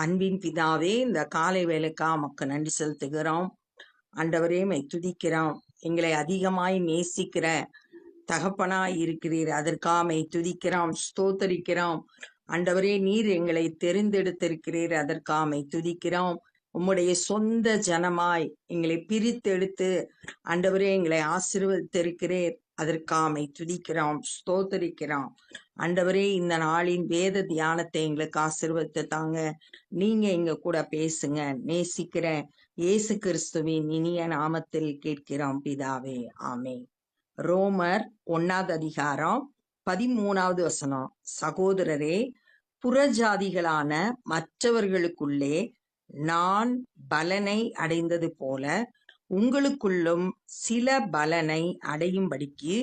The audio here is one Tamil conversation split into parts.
அன்பின் பிதாவே இந்த காலை வேலைக்கா மக்கு நன்றி செலுத்துகிறோம். ஆண்டவரே மை துதிக்கிறோம். எங்களை அதிகமாய் நேசிக்கிற தகப்பனாய் இருக்கிறீர். அதற்காக மை துதிக்கிறோம் ஸ்தோத்தரிக்கிறோம். ஆண்டவரே நீர் எங்களை தெரிந்தெடுத்திருக்கிறீர். அதற்காக மை துதிக்கிறோம். உம்முடைய சொந்த ஜனமாய் எங்களை பிரித்தெடுத்து ஆண்டவரே எங்களை ஆசீர்வதித்திருக்கிறீர். அதற்காமை துதிக்கிறோம் ஸ்தோத்தரிக்கிறோம். ஆண்டவரே இந்த நாளின் வேத தியானத்தை எங்களுக்கு ஆசீர்வதித்து தாங்க. நீங்க எங்க கூட பேசுங்க. நேசிக்கிற இயேசு கிறிஸ்துவின் இனிய நாமத்தில் கேட்கிறோம் பிதாவே. ஆமே ரோமர் ஒன்னாவது அதிகாரம் பதிமூணாவது வசனம். சகோதரரே புறஜாதிகளான மற்றவர்களுக்குள்ளே நான் பலனை அடைந்தது போல உங்களுக்குள்ளும் சில பலனை அடையும்படிக்கு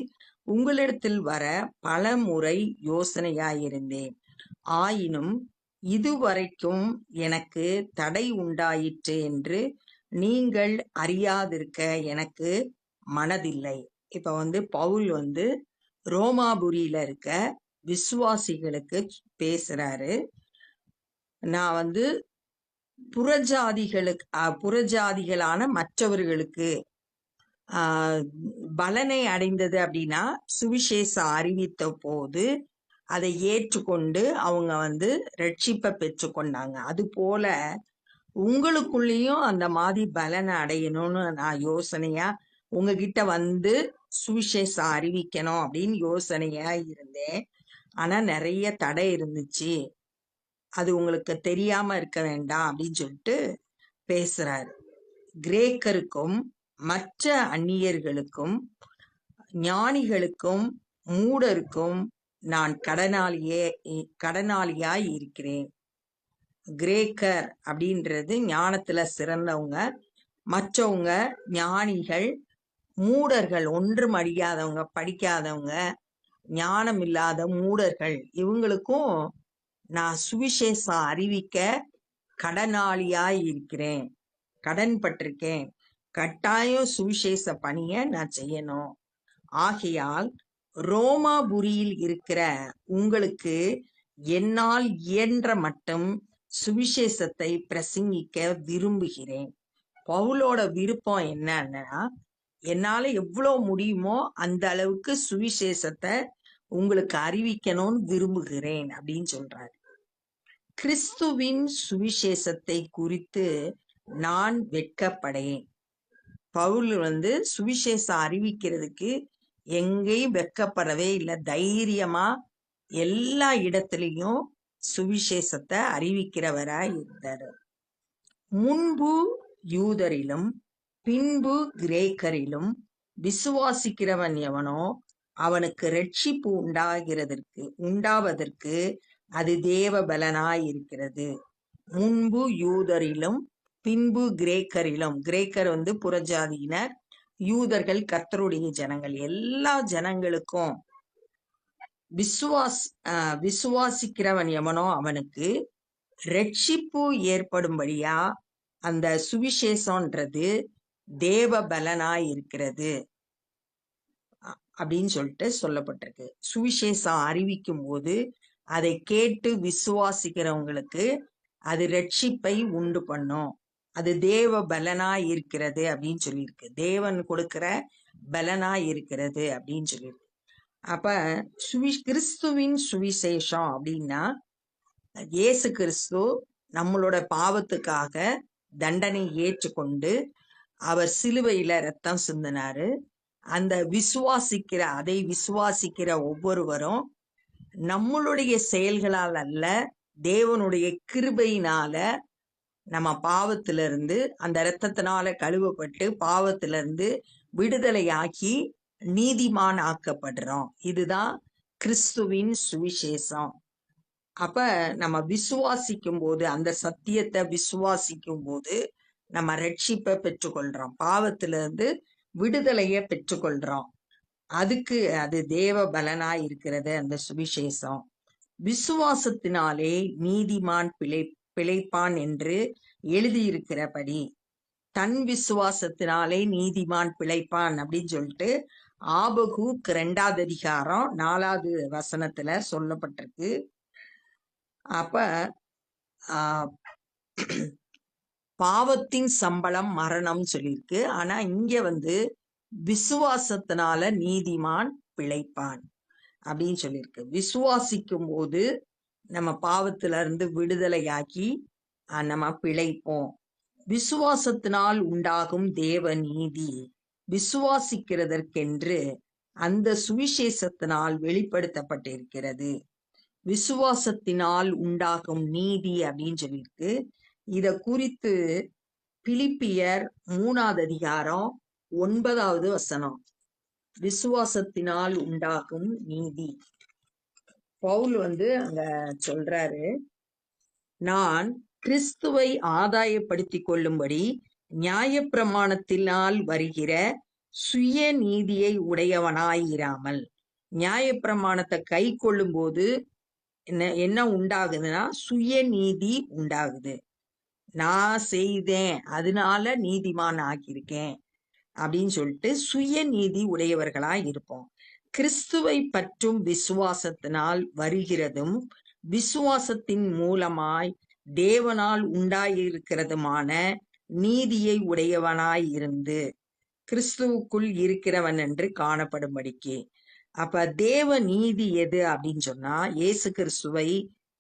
உங்களிடத்தில் வர பல முறை யோசனையாயிருந்தேன். ஆயினும் இதுவரைக்கும் எனக்கு தடை உண்டாயிற்று என்று நீங்கள் அறியாதிருக்க எனக்கு மனதில்லை. இப்ப வந்து பவுல் வந்து ரோமாபுரியில இருக்க விசுவாசிகளுக்கு பேசுறாரு. நான் வந்து புறஜாதிகளுக்கு புறஜாதிகளான மற்றவர்களுக்கு பலனை அடைந்தது அப்படின்னா சுவிசேஷ அறிவித்த போது அதை ஏற்றுக்கொண்டு அவங்க வந்து ரட்சிப்பை பெற்றுக்கொண்டாங்க அது போல உங்களுக்குள்ளேயும் அந்த மாதிரி பலனை அடையணும்னு நான் யோசனையா உங்ககிட்ட வந்து சுவிசேஷம் அறிவிக்கணும் அப்படின்னு யோசனையா இருந்தேன். ஆனா நிறைய தடை இருந்துச்சு. அது உங்களுக்கு தெரியாம இருக்க வேண்டாம் அப்படின்னு சொல்லிட்டு பேசுறாரு. கிரேக்கருக்கும் மற்ற அந்நியர்களுக்கும் ஞானிகளுக்கும் மூடருக்கும் நான் கடனாளியே கடனாளியாய் இருக்கிறேன். கிரேக்கர் அப்படின்றது ஞானத்துல சிறந்தவங்க. மற்றவங்க ஞானிகள் மூடர்கள் ஒன்றும் அறியாதவங்க படிக்காதவங்க ஞானம் இல்லாத மூடர்கள். இவங்களுக்கும் நான் சுவிசேஷம் அறிவிக்க கடனாளியாய் இருக்கிறேன். கடன் பட்டிருக்கேன் கட்டாயம் சுவிசேஷ பணிய நான் செய்யணும். ஆகையால் ரோமாபுரியில் இருக்கிற உங்களுக்கு என்னால் இயன்ற மட்டும் சுவிசேஷத்தை பிரசங்கிக்க விரும்புகிறேன். பவுலோட விருப்பம் என்னன்னா என்னால எவ்வளோ முடியுமோ அந்த அளவுக்கு சுவிசேஷத்தை உங்களுக்கு அறிவிக்கணும்னு விரும்புகிறேன் அப்படின்னு சொல்றாரு. கிறிஸ்துவின் சுவிசேஷத்தை குறித்து நான் வெட்கப்படேன். பவுல் வந்து சுவிசேஷம் அறிவிக்கிறதுக்கு எங்கேயும் வெக்கப்படவே இல்லை. தைரியமா எல்லா இடத்துலையும் சுவிசேஷத்தை அறிவிக்கிறவராய் இருந்தார். முன்பு யூதரிலும் பின்பு கிரேக்கரிலும் விசுவாசிக்கிறவன் எவனோ அவனுக்கு ரட்சிப்பு உண்டாகிறதற்கு உண்டாவதற்கு அது தேவ பலனாய் இருக்கிறது முன்பு யூதரிலும் பின்பு கிரேக்கரிலும் கிரேக்கர் வந்து புறஜாதியினர். யூதர்கள் கர்த்தருடைய ஜனங்கள். எல்லா ஜனங்களுக்கும் விசுவாஸ் விசுவாசிக்கிறவன் எவனோ அவனுக்கு ரட்சிப்பு ஏற்படும்படியா அந்த சுவிசேஷன்றது தேவ பலனாய் இருக்கிறது அப்படின்னு சொல்லிட்டு சொல்லப்பட்டிருக்கு. சுவிசேஷம் அறிவிக்கும் போது அதை கேட்டு விசுவாசிக்கிறவங்களுக்கு அது ரட்சிப்பை உண்டு பண்ணும். அது தேவ பலனா இருக்கிறது அப்படின்னு சொல்லியிருக்கு. தேவன் கொடுக்கிற பலனா இருக்கிறது அப்படின்னு சொல்லியிருக்கு. அப்ப சுவி கிறிஸ்துவின் சுவிசேஷம் அப்படின்னா இயேசு கிறிஸ்து நம்மளோட பாவத்துக்காக தண்டனை ஏற்றுக்கொண்டு அவர் சிலுவையில ரத்தம் சிந்தினாரு. அந்த விசுவாசிக்கிற அதை விசுவாசிக்கிற ஒவ்வொருவரும் நம்மளுடைய செயல்களால் அல்ல தேவனுடைய கிருபையினால நம்ம பாவத்திலிருந்து அந்த இரத்தத்தினால கழுவப்பட்டு பாவத்திலிருந்து விடுதலையாக்கி நீதிமான் ஆக்கப்படுறோம் இதுதான் கிறிஸ்துவின் சுவிசேஷம். அப்ப நம்ம விசுவாசிக்கும் போது அந்த சத்தியத்தை விசுவாசிக்கும் போது நம்ம ரட்சிப்பை பெற்றுக்கொள்றோம். பாவத்திலிருந்து விடுதலைய பெற்றுக்கொள்றோம். அதுக்கு அது தேவ பலனா இருக்கிறது அந்த சுவிசேஷம். விசுவாசத்தினாலே நீதிமான் பிழை பிழைப்பான் என்று எழுதியிருக்கிறபடி தன் விசுவாசத்தினாலே நீதிமான் பிழைப்பான் அப்படின்னு சொல்லிட்டு ஆபகுக் ரெண்டாவது அதிகாரம் நாலாவது வசனத்துல சொல்லப்பட்டிருக்கு. அப்ப பாவத்தின் சம்பளம் மரணம் சொல்லியிருக்கு. ஆனா இங்க வந்து விசுவாசத்தினால நீதிமான் பிழைப்பான் அப்படின்னு சொல்லியிருக்கு. விசுவாசிக்கும் போது நம்ம பாவத்துல இருந்து விடுதலையாக்கி நம்ம பிழைப்போம். விசுவாசத்தினால் உண்டாகும் தேவ நீதி. விசுவாசிக்கிறதற்கென்று அந்த சுவிசேஷத்தினால் வெளிப்படுத்தப்பட்டிருக்கிறது. விசுவாசத்தினால் உண்டாகும் நீதி அப்படின்னு சொல்லியிருக்கு. இத குறித்து பிலிப்பியர் மூணாவது அதிகாரம் ஒன்பதாவது வசனம். விசுவாசத்தினால் உண்டாகும் நீதி. பவுல் வந்து அங்க சொல்றாரு நான் கிறிஸ்துவை ஆதாயப்படுத்திக் கொள்ளும்படி நியாயப்பிரமாணத்தினால் வருகிற சுய நீதியை உடையவனாயிராமல். நியாயப்பிரமாணத்தை கை கொள்ளும்போது என்ன என்ன உண்டாகுதுன்னா சுய நீதி உண்டாகுது. நான் செய்தேன் அதனால நீதிமான் ஆக்கியிருக்கேன் அப்படின்னு சொல்லிட்டு சுய நீதி உடையவர்களா இருப்போம். கிறிஸ்துவை பற்றும் விசுவாசத்தினால் வருகிறதும் விசுவாசத்தின் மூலமாய் தேவனால் உண்டாயிருக்கிறதுமான நீதியை உடையவனாய் இருந்து கிறிஸ்துவுக்குள் இருக்கிறவன் என்று காணப்படும்படிக்கு. அப்ப தேவ நீதி எது அப்படின்னு சொன்னா இயேசு கிறிஸ்துவை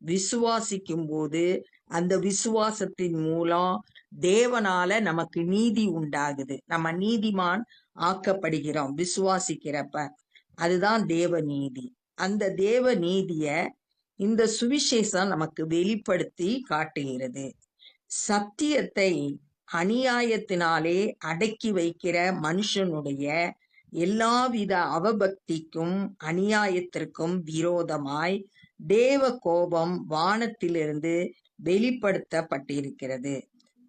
விசுவாசிக்கும் போது அந்த விசுவாசத்தின் மூலம் தேவனால நமக்கு நீதி உண்டாகுது. நம்ம நீதிமான் ஆக்கப்படுகிறோம் விசுவாசிக்கிறப்ப. அதுதான் தேவ நீதி அந்த தேவ நீதிய இந்த சுவிசேஷம் நமக்கு வெளிப்படுத்தி காட்டுகிறது. சத்தியத்தை அநியாயத்தினாலே அடக்கி வைக்கிற மனுஷனுடைய எல்லாவித அவபக்திக்கும் அநியாயத்திற்கும் விரோதமாய் தேவ கோபம் வானத்திலிருந்து வெளிப்படுத்தப்பட்டிருக்கிறது.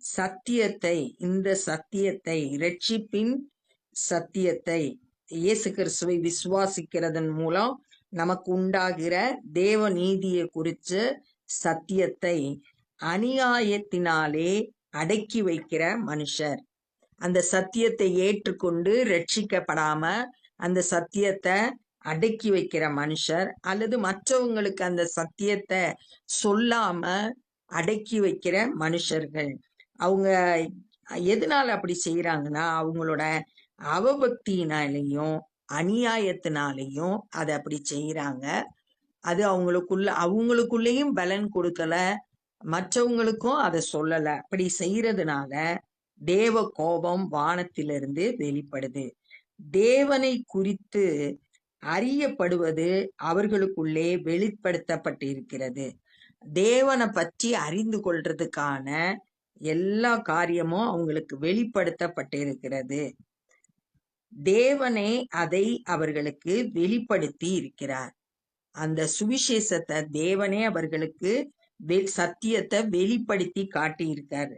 சத்தியத்தை இந்த சத்தியத்தை இரட்சிப்பின் சத்தியத்தை இயேசு கிறிஸ்துவை விசுவாசிக்கிறதன் மூலம் நமக்கு உண்டாகிற தேவ நீதியை குறிச்சு சத்தியத்தை அநியாயத்தினாலே அடக்கி வைக்கிற மனுஷர். அந்த சத்தியத்தை ஏற்றுக்கொண்டு ரட்சிக்கப்படாம அந்த சத்தியத்தை அடக்கி வைக்கிற மனுஷர் அல்லது மற்றவங்களுக்கு அந்த சத்தியத்தை சொல்லாம அடக்கி வைக்கிற மனுஷர்கள். அவங்க எதனால அப்படி செய்யறாங்கன்னா அவங்களோட அவபக்தியினாலையும் அநியாயத்தினாலையும் அதை அப்படி செய்யறாங்க அது அவங்களுக்குள்ள அவங்களுக்குள்ளேயும் பலன் கொடுக்கல. மற்றவங்களுக்கும் அதை சொல்லல. அப்படி செய்யறதுனால தேவ கோபம் வானத்திலிருந்து வெளிப்படுது. தேவனை குறித்து அறியப்படுவது அவர்களுக்குள்ளே வெளிப்படுத்தப்பட்டிருக்கிறது. தேவனை பற்றி அறிந்து கொள்றதுக்கான எல்லா காரியமும் அவங்களுக்கு வெளிப்படுத்தப்பட்டிருக்கிறது. தேவனே அதை அவர்களுக்கு வெளிப்படுத்தி இருக்கிறார். அந்த சுவிசேஷத்தை தேவனே அவர்களுக்கு வெ- சத்தியத்தை வெளிப்படுத்தி காட்டியிருக்காரு.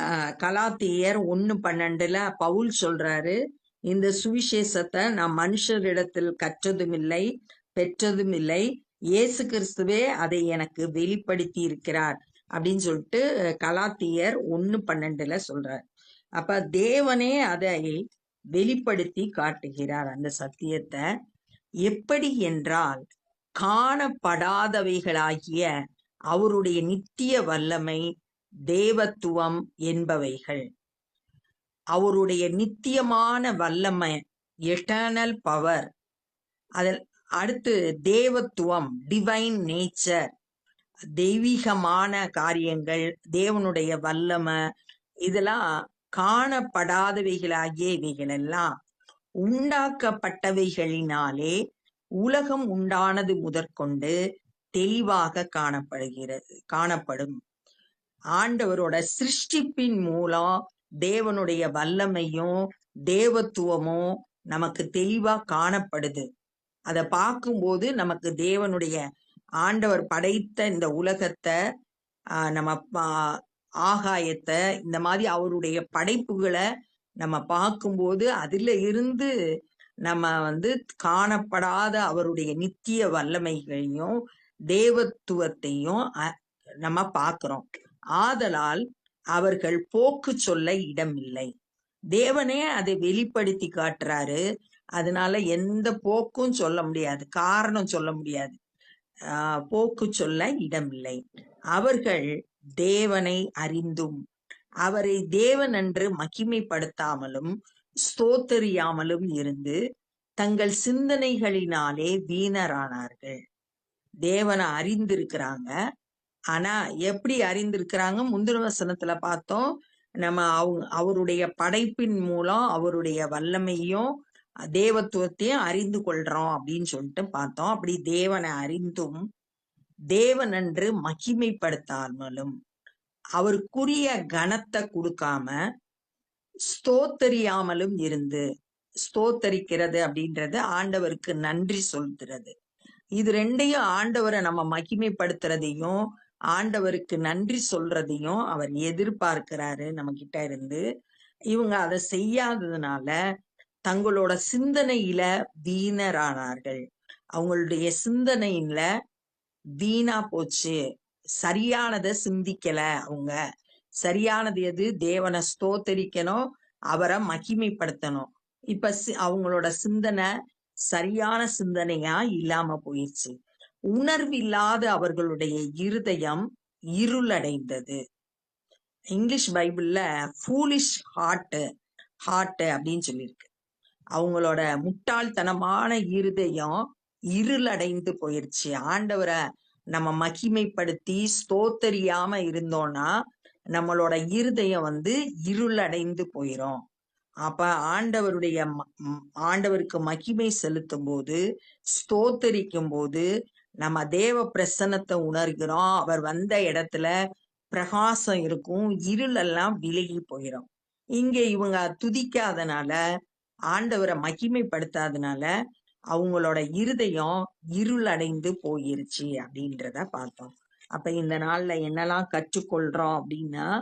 ஆஹ் கலாத்தியர் ஒன்னு பன்னெண்டுல பவுல் சொல்றாரு இந்த சுவிசேஷத்தை நான் மனுஷரிடத்தில் கற்றதும் இல்லை பெற்றதும் இல்லை இயேசு கிறிஸ்துவே அதை எனக்கு வெளிப்படுத்தி இருக்கிறார் அப்படின்னு சொல்லிட்டு கலாத்தியர் ஒன்னு பன்னெண்டுல சொல்றார். அப்ப தேவனே அதை வெளிப்படுத்தி காட்டுகிறார் அந்த சத்தியத்தை. எப்படி என்றால் காணப்படாதவைகளாகிய அவருடைய நித்திய வல்லமை தேவத்துவம் என்பவைகள். அவருடைய நித்தியமான வல்லமை எட்டர்னல் பவர் அதில் அடுத்து தேவத்துவம் டிவைன் நேச்சர் தெய்வீகமான காரியங்கள் தேவனுடைய வல்லமை இதெல்லாம் காணப்படாதவைகளாகிய இவைகளெல்லாம் உண்டாக்கப்பட்டவைகளினாலே உலகம் உண்டானது முதற்கொண்டு தெளிவாக காணப்படுகிறது காணப்படும். ஆண்டவரோட சிருஷ்டிப்பின் மூலம் தேவனுடைய வல்லமையும் தேவத்துவமும் நமக்கு தெளிவா காணப்படுது. அதை பார்க்கும்போது நமக்கு தேவனுடைய ஆண்டவர் படைத்த இந்த உலகத்தை ஆஹ் நம்ம பா- ஆகாயத்தை இந்த மாதிரி அவருடைய படைப்புகளை நம்ம பார்க்கும்போது அதுல இருந்து நம்ம வந்து காணப்படாத அவருடைய நித்திய வல்லமைகளையும் தேவத்துவத்தையும் அ- நம்ம பார்க்கிறோம். ஆதலால் அவர்கள் போக்கு சொல்ல இடமில்லை. தேவனே அதை வெளிப்படுத்தி காட்டுறாரு. அதனால எந்த போக்கும் சொல்ல முடியாது. காரணம் சொல்ல முடியாது. போக்கு சொல்ல இடமில்லை. அவர்கள் தேவனை அறிந்தும் அவரை தேவன் என்று மகிமைப்படுத்தாமலும் ஸ்தோத்தரியாமலும் இருந்து தங்கள் சிந்தனைகளினாலே வீணரானார்கள். தேவனை அறிந்திருக்கிறாங்க. ஆனா எப்படி அறிந்திருக்கிறாங்க? முந்தின வசனத்துல பார்த்தோம். நம்ம அவங்க அவருடைய படைப்பின் மூலம் அவருடைய வல்லமையும் தேவத்துவத்தையும் அறிந்து கொள்றோம் அப்படின்னு சொல்லிட்டு பார்த்தோம். அப்படி தேவனை அறிந்தும் தேவன் என்று மகிமைப்படுத்தாமலும் அவருக்குரிய கனத்தை கொடுக்காம ஸ்தோத்தரியாமலும் இருந்து ஸ்தோத்தரிக்கிறது அப்படின்றது ஆண்டவருக்கு நன்றி சொல்கிறது. இது ரெண்டையும் ஆண்டவரை நம்ம மகிமைப்படுத்துறதையும் ஆண்டவருக்கு நன்றி சொல்றதையும் அவர் எதிர்பார்க்கிறாரு நம்ம கிட்ட இருந்து. இவங்க அதை செய்யாததுனால தங்களோட சிந்தனையில வீணரானார்கள். அவங்களுடைய சிந்தனையில வீணா போச்சு. சரியானதை சிந்திக்கல அவங்க. சரியானது எது? தேவனை ஸ்தோத்தரிக்கணும் அவரை மகிமைப்படுத்தணும். இப்ப சி- அவங்களோட சிந்தனை சரியான சிந்தனையா இல்லாம போயிடுச்சு. உணர்வில்லாத அவர்களுடைய இருதயம் இருளடைந்தது. இங்கிலீஷ் பைபிள்ல ஃபூலிஷ் ஹார்ட் ஹார்ட் அப்படின்னு சொல்லியிருக்கு. அவங்களோட முட்டாள்தனமான இருதயம் இருளடைந்து போயிருச்சு. ஆண்டவரை நம்ம மகிமைப்படுத்தி ஸ்தோத்தரியாம இருந்தோம்னா நம்மளோட இருதயம் வந்து இருளடைந்து போயிரும். அப்ப ஆண்டவருடைய ஆண்டவருக்கு மகிமை செலுத்தும் போது ஸ்தோத்தரிக்கும் போது நம்ம தேவ பிரசன்னத்தை உணர்கிறோம். அவர் வந்த இடத்துல பிரகாசம் இருக்கும் இருளெல்லாம் விலகி போயிடும் இங்க இவங்க துதிக்காதனால ஆண்டவரை மகிமைப்படுத்தாதனால அவங்களோட இருதயம் இருளடைந்து போயிருச்சு அப்படின்றத பார்த்தோம். அப்ப இந்த நாள்ல என்னெல்லாம் கற்றுக்கொள்றோம் அப்படின்னா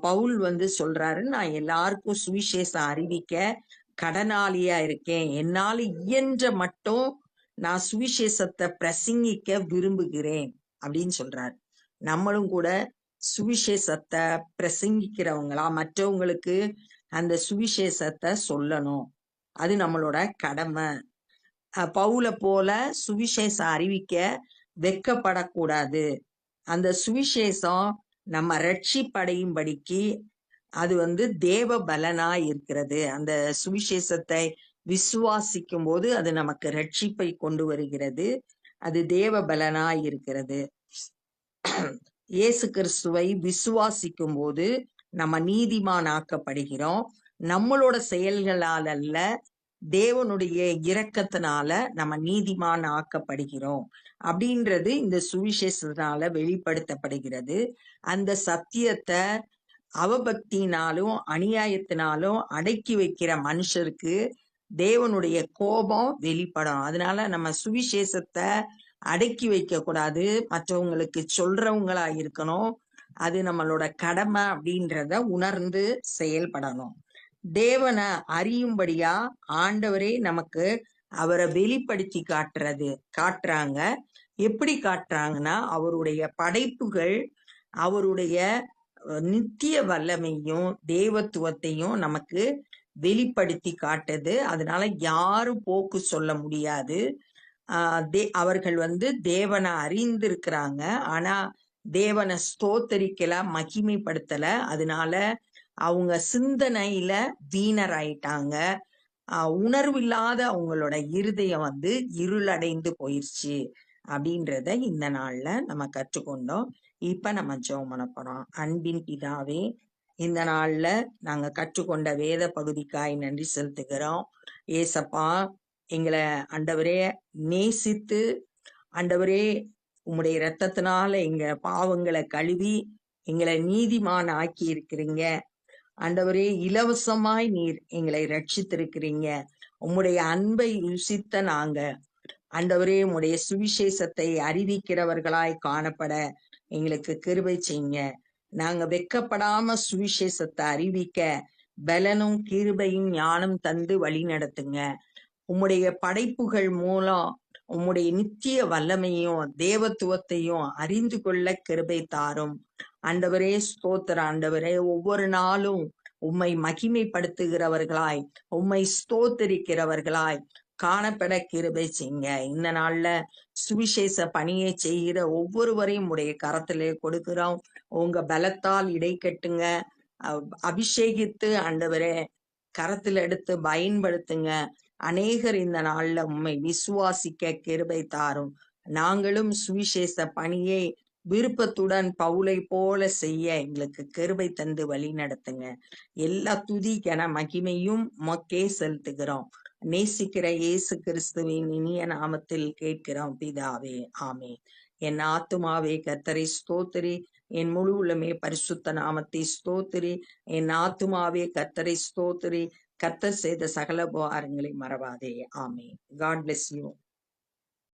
பவுல் வந்து சொல்றாரு நான் எல்லாருக்கும் சுவிசேஷம் அறிவிக்க கடனாளியா இருக்கேன். என்னால இயன்ற மட்டும் நான் சுவிசேஷத்தை பிரசங்கிக்க விரும்புகிறேன். அப்படின்னு சொல்றாரு. நம்மளும் கூட சுவிசேஷத்தை பிரசங்கிக்கிறவங்களா மற்றவங்களுக்கு அந்த சுவிசேஷத்தை சொல்லணும். அது நம்மளோட கடமை. பவுல போல சுவிசேஷம் அறிவிக்க வெட்கப்படக்கூடாது அந்த சுவிசேஷம் நம்ம ரட்சிப்படையும்படிக்கு அது வந்து தேவ பலனா இருக்கிறது. அந்த சுவிசேஷத்தை விசுவாசிக்கும் போது அது நமக்கு ரட்சிப்பை கொண்டு வருகிறது. அது தேவ பலனா இருக்கிறது. இயேசு கிறிஸ்துவை விசுவாசிக்கும் போது நம்ம நீதிமானாக்கப்படுகிறோம் நம்மளோட செயல்களால் அல்ல தேவனுடைய இரக்கத்தினால நம்ம நீதிமான் ஆக்கப்படுகிறோம். அப்படின்றது இந்த சுவிசேஷத்தினால வெளிப்படுத்தப்படுகிறது. அந்த சத்தியத்தை அவபக்தினாலும் அநியாயத்தினாலும் அடக்கி வைக்கிற மனுஷருக்கு தேவனுடைய கோபம் வெளிப்படும். அதனால நம்ம சுவிசேஷத்தை அடக்கி வைக்க கூடாது மற்றவங்களுக்கு சொல்றவங்களா இருக்கணும். அது நம்மளோட கடமை அப்படின்றத உணர்ந்து செயல்படணும். தேவனை அறியும்படியா ஆண்டவரே நமக்கு அவரை வெளிப்படுத்தி காட்டுறது காட்டுறாங்க. எப்படி காட்டுறாங்கன்னா அவருடைய படைப்புகள் அவருடைய நித்திய வல்லமையும் தேவத்துவத்தையும் நமக்கு வெளிப்படுத்தி காட்டுது. அதனால யாரும் போக்கு சொல்ல முடியாது. ஆஹ் தே அவர்கள் வந்து தேவனை அறிந்திருக்கிறாங்க. ஆனா தேவனை ஸ்தோத்தரிக்கல மகிமைப்படுத்தல. அதனால அவங்க சிந்தனையில வீணராயிட்டாங்க. உணர்வு உணர்வில்லாத அவங்களோட இருதயம் வந்து இருளடைந்து போயிருச்சு அப்படின்றத இந்த நாள்ல நம்ம கற்றுக்கொண்டோம். இப்ப நம்ம ஜெபம் பண்ண போறோம். அன்பின் பிதாவே இந்த நாள்ல நாங்க கற்றுக்கொண்ட வேத பகுதிக்காய் நன்றி செலுத்துகிறோம். ஏசப்பா எங்களை அண்டவரே நேசித்து அண்டவரே உம்முடைய இரத்தத்தினால எங்க பாவங்களை கழுவி எங்களை நீதிமான் ஆக்கி இருக்கிறீங்க ஆண்டவரே இலவசமாய் நீர் எங்களை ரட்சித்திருக்கிறீங்க. உம்முடைய அன்பை ருசித்த நாங்க. ஆண்டவரே உம்முடைய சுவிசேஷத்தை அறிவிக்கிறவர்களாய் காணப்பட எங்களுக்கு கிருபை செய்யுங்க. நாங்க வெக்கப்படாம சுவிசேஷத்தை அறிவிக்க பலனும் கிருபையும் ஞானம் தந்து வழி நடத்துங்க. உம்முடைய படைப்புகள் மூலம் உம்முடைய நித்திய வல்லமையும் தேவத்துவத்தையும் அறிந்து கொள்ள கிருபை தாரும். ஆண்டவரே ஸ்தோத்திர ஆண்டவரே. ஒவ்வொரு நாளும் உம்மை மகிமைப்படுத்துகிறவர்களாய் உம்மை ஸ்தோத்தரிக்கிறவர்களாய் காணப்பட கிருபை செய்யுங்க. இந்த நாள்ல சுவிசேஷ பணியை செய்கிற ஒவ்வொருவரையும் உடைய கரத்திலே கொடுக்கிறோம். உங்க பலத்தால் இடை கட்டுங்க. அபிஷேகித்து ஆண்டவரே கரத்தில் எடுத்து பயன்படுத்துங்க. அநேகர் இந்த நாள்ல உம்மை விசுவாசிக்க கிருபை தாரும். நாங்களும் சுவிசேஷ பணியை விருப்பத்துடன் பவுலை போல செய்ய எங்களுக்கு கருவை தந்து வழி நடத்துங்க. எல்லா துதி மகிமையும் மக்கே செலுத்துகிறோம். நேசிக்கிற இயேசு கிறிஸ்துவின் இனிய நாமத்தில் கேட்கிறோம் பிதாவே ஆமே என் ஆத்துமாவே கத்தரை ஸ்தோத்திரி. என் முழு உள்ளமே பரிசுத்த நாமத்தை ஸ்தோத்திரி. என் ஆத்துமாவே கத்தரை ஸ்தோத்திரி. கத்தர் செய்த சகல உபகாரங்களை மறவாதே ஆமே காட் பிளெஸ் யூ